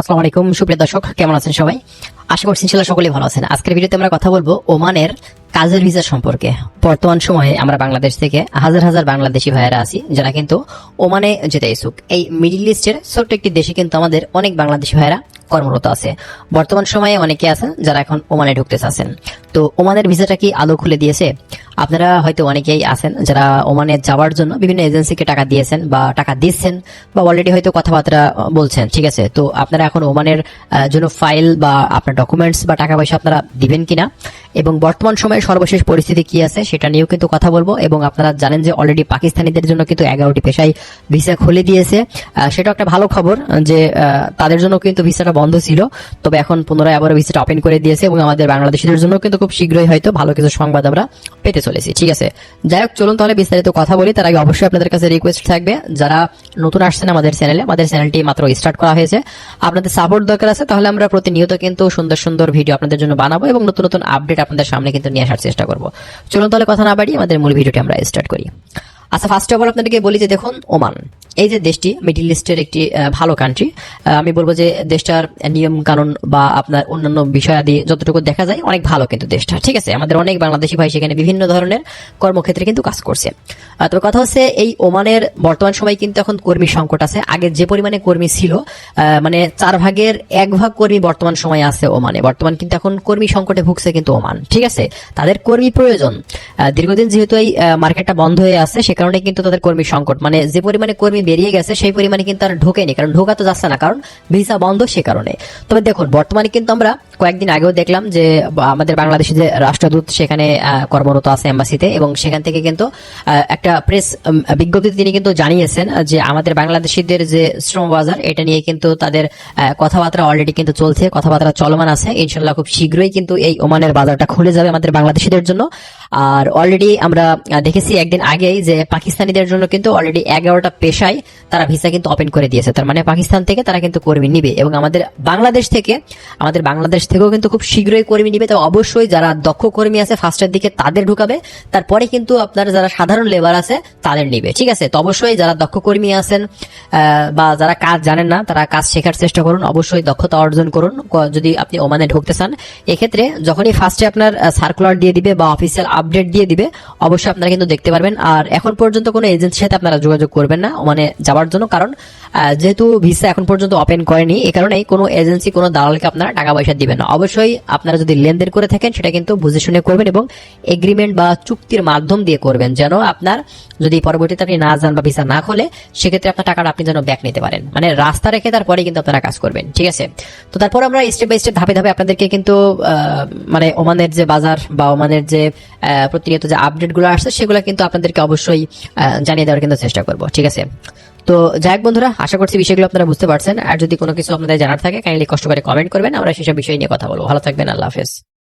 আসসালামু আলাইকুম, সুপ্রিয় দর্শক, কেমন আছেন সবাই? আশা করছি ইনশাল্লাহ সকলেই ভালো আছেন। আজকের ভিডিওতে আমরা কথা বলব ওমানের কাজের ভিসা সম্পর্কে। বর্তমান সময়ে আমরা বাংলাদেশ থেকে হাজার হাজার বাংলাদেশি ভাইয়েরা আছি, যারা কিন্তু ওমানে যেতে ইচ্ছুক। এই মিডিল ইস্টের ছোট্ট একটি দেশে কিন্তু আমাদের অনেক বাংলাদেশি ভাইয়েরা কর্মরত আছে। বর্তমান সময়ে অনেকে আছেন যারা এখন ওমানে ঢুকতে চাচ্ছেন। তো ওমানের ভিসাটা কি আলো খুলে দিয়েছে? আপনারা হয়তো অনেকেই আছেন যারা ওমানে যাওয়ার জন্য বিভিন্ন এজেন্সিকে টাকা দিয়েছেন বা টাকা দিচ্ছেন বা অলরেডি হয়তো কথাবার্তা বলছেন, ঠিক আছে? তো আপনারা এখন ওমানের জন্য ফাইল বা আপনার ডকুমেন্টস বা টাকা পয়সা আপনারা দিবেন কিনা? এবং বর্তমান সময়ে সর্বশেষ পরিস্থিতি কি আছে সেটা নিয়েও কিন্তু কথা বলব। এবং আপনারা জানেন যে অলরেডি পাকিস্তানিদের জন্য কিন্তু এগারোটি পেশায় ভিসা খুলে দিয়েছে। সেটা একটা ভালো খবর যে তাদের জন্য কিন্তু ভিসাটা বন্ধ ছিল। তবে এখন পুনরায় আবার ভিসাটা ওপেন করে দিয়েছে এবং আমাদের বাংলাদেশিদের জন্য কিন্তু খুব শীঘ্রই হয়তো ভালো কিছু সংবাদ আমরা পেতে চলেছি। ঠিক আছে। যাই হোক, চলুন তাহলে বিস্তারিত কথা বলি। তার আগে অবশ্যই আপনাদের কাছে রিকোয়েস্ট থাকবে, যারা নতুন আসছেন আমাদের চ্যানেলে আমাদের চ্যানেলটি মাত্র স্টার্ট করা হয়েছে। আপনাদের সাপোর্ট দরকার আছে, তাহলে আমরা প্রতিনিয়ত কিন্তু সুন্দর সুন্দর ভিডিও আপনাদের জন্য বানাবো এবং নতুন নতুন আপডেট আপনাদের সামনে কিন্তু নিয়ে আসার চেষ্টা করব। চলুন তাহলে কথা না বাড়ি আমাদের মূল ভিডিওটি আমরা স্টার্ট করি। আচ্ছা ফার্স্ট অফ অল আপনাদেরকে বলি যে দেখুন, ওমান, এই যে দেশটি মিডিল ইস্টের একটি ভালো কান্ট্রি আমি বলব যে দেশটার নিয়ম কানুন বা আপনার অন্যান্য বিষয়াদি যতটুকু দেখা যায়, অনেক ভালো কিন্তু দেশটা, ঠিক আছে? আমাদের অনেক বাংলাদেশি ভাই সেখানে বিভিন্ন ধরনের কর্মক্ষেত্রে কিন্তু কাজ করছে। তবে কথা হচ্ছে, এই ওমানের বর্তমান সময় কিন্তু এখন কর্মী সংকট আছে। আগে যে পরিমাণে কর্মী ছিল মানে চার ভাগের এক ভাগ কর্মী বর্তমান সময়ে আছে ওমানে। বর্তমান কিন্তু এখন কর্মী সংকটে ভুগছে কিন্তু ওমান, ঠিক আছে? তাদের কর্মী প্রয়োজন। দীর্ঘদিন যেহেতু এই মার্কেটটা বন্ধ হয়ে আছে, সে কারণে কিন্তু তাদের কর্মী সংকট। মানে যে পরিমাণে কর্মী বেরিয়ে গেছে, সেই পরিমাণে কিন্তু আর ঢোকেনি, কারণ ঢোকা তো যাচ্ছে না, কারণ ভিসা বন্ধ সে কারণে। তবে দেখুন, বর্তমানে কিন্তু আমরা কয়েকদিন আগেও দেখলাম যে আমাদের বাংলাদেশে যে রাষ্ট্রদূত সেখানে কর্মরত আছে এম্বাসিতে এবং সেখান থেকে কিন্তু একটা প্রেস বিজ্ঞপ্তি তিনি কিন্তু জানিয়েছেন যে আমাদের বাংলাদেশিদের যে শ্রম বাজার, এটা নিয়ে কিন্তু তাদের কথাবার্তা অলরেডি কিন্তু চলছে, কথাবার্তা চলমান আছে। ইনশাল্লাহ খুব শীঘ্রই কিন্তু এই ওমানের বাজারটা খুলে যাবে আমাদের বাংলাদেশিদের জন্য। আর অলরেডি আমরা দেখেছি একদিন আগেই যে পাকিস্তানিদের জন্য কিন্তু অলরেডি এগারোটা পেশায় তারা ভিসা কিন্তু ওপেন করে দিয়েছে। তার মানে পাকিস্তান থেকে তারা কিন্তু কর্মী নিবে এবং আমাদের বাংলাদেশ থেকে, আমাদের বাংলাদেশ থেকেও কিন্তু খুব শীঘ্রই কর্মী নিবে। তবে অবশ্যই যারা দক্ষ কর্মী আছে ফার্স্টের দিকে তাদের ঢুকাবে। তারপরে কিন্তু আপনার যারা সাধারণ লেবার আছে, তাদের নিবে। ঠিক আছে? তো অবশ্যই যারা দক্ষ কর্মী আছেন বা যারা কাজ জানেন না, তারা কাজ শেখার চেষ্টা করুন। অবশ্যই দক্ষতা অর্জন করুন। যদি আপনি ওমানে ঢুকতে চান, এক্ষেত্রে যখনই ফার্স্টে আপনার সার্কুলার দিয়ে দিবে বা অফিসিয়াল আপডেট দিয়ে দিবে, অবশ্যই আপনারা কিন্তু দেখতে পারবেন। আর এখন পর্যন্ত কোনো এজেন্সির সাথে আপনারা যোগাযোগ করবেন না ওমানে যাওয়ার জন্য। কারণ যেহেতু ভিসা এখন পর্যন্ত ওপেন করেনি এই কারণেই কোনো এজেন্সি কোনো দালালকে আপনারা টাকা পয়সা দিবেন না অবশ্যই আপনারা যদি লেনদেন করে থাকেন, সেটা কিন্তু বুঝে শুনে করবেন এবং এগ্রিমেন্ট বা চুক্তির মাধ্যম দিয়ে করবেন যেন আপনার যদি পরবর্তীতে আপনি না যান বা ভিসা না খোলে, সেক্ষেত্রে আপনার টাকাটা আপনি যেন ব্যাক নিতে পারেন। মানে রাস্তা রেখে তারপরে কিন্তু আপনারা কাজ করবেন, ঠিক আছে? তো তারপর আমরা স্টেপ বাই স্টেপ ধাপে ধাপে আপনাদেরকে কিন্তু মানে ওমানের যে বাজার বা ওমানের যে প্রতিনিয়ত যে আপডেটগুলো আসছে, সেগুলো কিন্তু আপনাদেরকে অবশ্যই জানিয়ে দেওয়ার কিন্তু চেষ্টা করব, ঠিক আছে? তো যাই হোক বন্ধুরা, আশা করছি বিষয়গুলো আপনারা বুঝতে পারছেন। আর যদি কোনো কিছু আপনাদের জানার থাকে কাইন্ডলি কষ্ট করে কমেন্ট করবেন। আমরা সেসব বিষয় নিয়ে কথা বলব। ভালো থাকবেন, আল্লাহ হাফেজ।